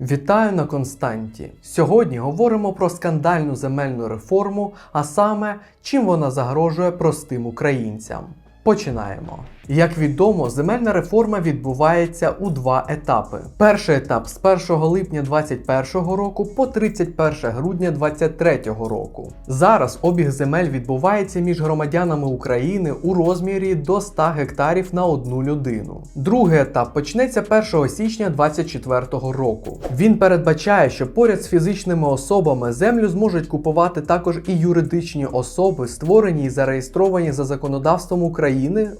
Вітаю на Константі. Сьогодні говоримо про скандальну земельну реформу, а саме чим вона загрожує простим українцям. Починаємо. Як відомо, земельна реформа відбувається у два етапи. Перший етап з 1 липня 2021 року по 31 грудня 2023 року. Зараз обіг земель відбувається між громадянами України у розмірі до 100 гектарів на одну людину. Другий етап почнеться 1 січня 2024 року. Він передбачає, що поряд з фізичними особами землю зможуть купувати також і юридичні особи, створені і зареєстровані за законодавством України,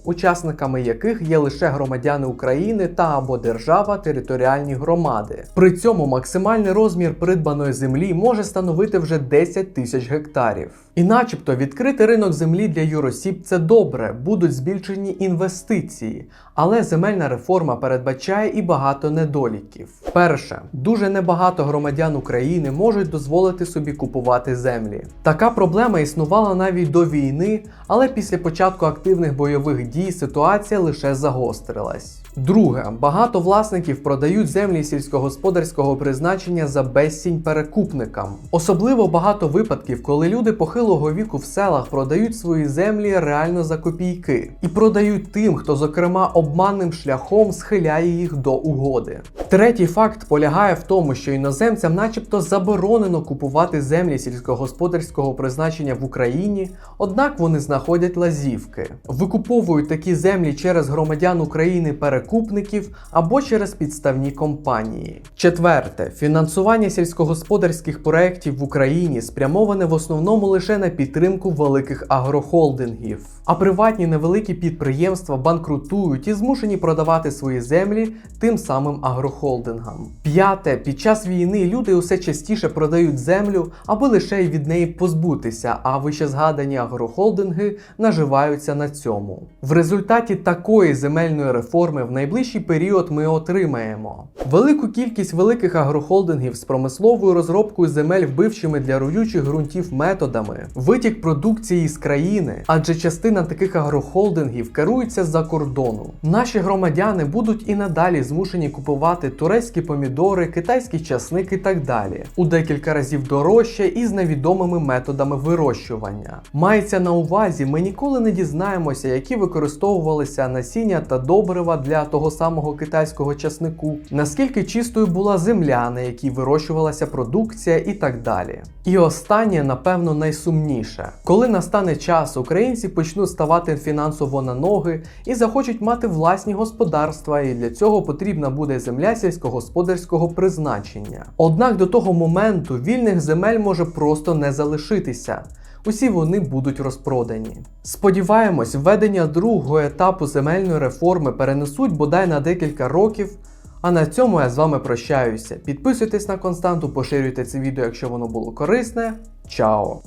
учасниками яких є лише громадяни України та або держава територіальні громади. При цьому максимальний розмір придбаної землі може становити вже 10 тисяч гектарів. І начебто відкрити ринок землі для юросіб це добре, будуть збільшені інвестиції, але земельна реформа передбачає і багато недоліків. Перше, дуже небагато громадян України можуть дозволити собі купувати землі. Така проблема існувала навіть до війни, але після початку активних бойових дій ситуація лише загострилась. Друге, багато власників продають землі сільськогосподарського призначення за безцінь перекупникам. Особливо багато випадків, коли люди похилого віку в селах продають свої землі реально за копійки і продають тим, хто, зокрема, обманним шляхом схиляє їх до угоди. Третій факт полягає в тому, що іноземцям, начебто, заборонено купувати землі сільськогосподарського призначення в Україні, однак вони знаходять лазівки, викуповують такі землі через громадян України перекупників або через підставні компанії. Четверте, фінансування сільськогосподарських проєктів в Україні спрямоване в основному лише на підтримку великих агрохолдингів, а приватні невеликі підприємства банкрутують і змушені продавати свої землі тим самим агрохолдингам. П'яте, під час війни люди усе частіше продають землю, аби лише й від неї позбутися, а вище згадані агрохолдинги наживаються на цьому. В результаті такої земельної реформи в найближчий період ми отримаємо велику кількість великих агрохолдингів з промисловою розробкою земель вбивчими для руючих ґрунтів методами, витік продукції з країни, адже частина таких агрохолдингів керується з-за кордону. Наші громадяни будуть і надалі змушені купувати турецькі помідори, китайський часник і так далі, у декілька разів дорожче і з невідомими методами вирощування. Мається на увазі, ми ніколи не дізнаємося, які використовувалися насіння та добрива для того самого китайського часнику, наскільки чистою була земля, на якій вирощувалася продукція і так далі. І останнє, напевно, найсумніше. Коли настане час, українці почнуть ставати фінансово на ноги і захочуть мати власні господарства, і для цього потрібна буде земля сільськогосподарського призначення. Однак до того моменту вільних земель може просто не залишитися. Усі вони будуть розпродані. Сподіваємось, введення другого етапу земельної реформи перенесуть бодай на декілька років. А на цьому я з вами прощаюся. Підписуйтесь на константу, поширюйте це відео, якщо воно було корисне. Чао!